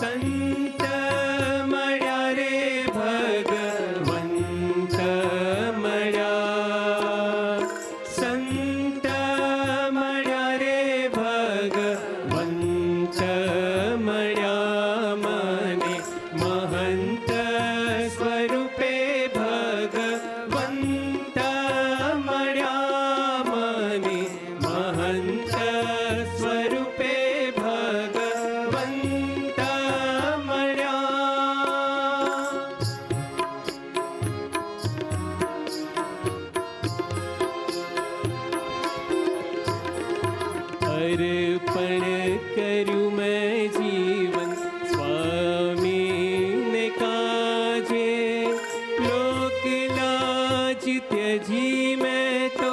真 અર્પણ કર્યું મેં જીવન. સ્વામીને કાજે લોક લાજ ત્યજી મેં તો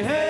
है